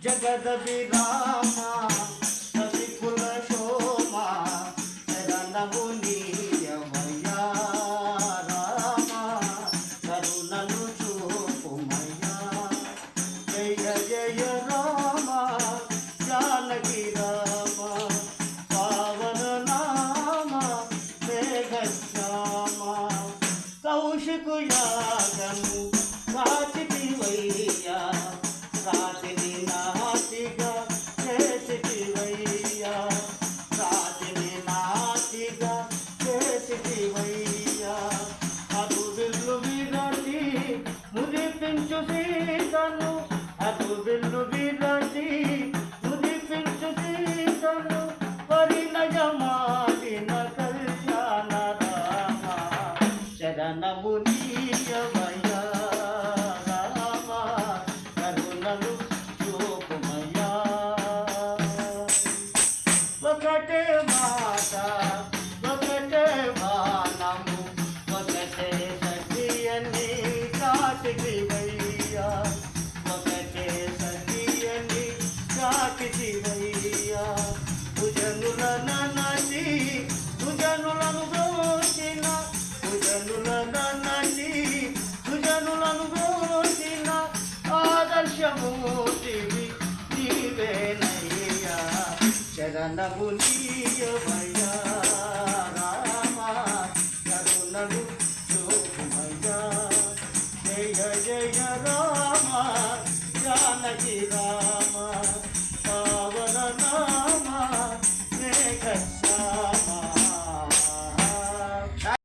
జగద విరామ కవికుల శోమ శరణము నీయమయ్యా రామ కరుణను చూపుమయ్యా జయ జయ రామ జానకి రామ పావన నామ మేఘశ్యామ కౌశికు యాగము కాచ ముదిపించు సీతను అటు వెళ్ళు విరటి ముదిపించు సీతను పరిణయమాడిన కళ్యాణ రామ. శరణము నీయమయ్యా రామ. కరుణలు చూపుమయ్యా ఒకటే మాట ఒకటే మానము ఒకటే సత్యని కాటికి కాటికి భుజనుల ననసి భుజనులను దోచిన భుజనుల ననసి భుజనులను దోచిన ఆదర్శమూర్తివి నీవేనయ్యా. శరణము నీయమయ్యా రామ కరుణను జయ జయ రామ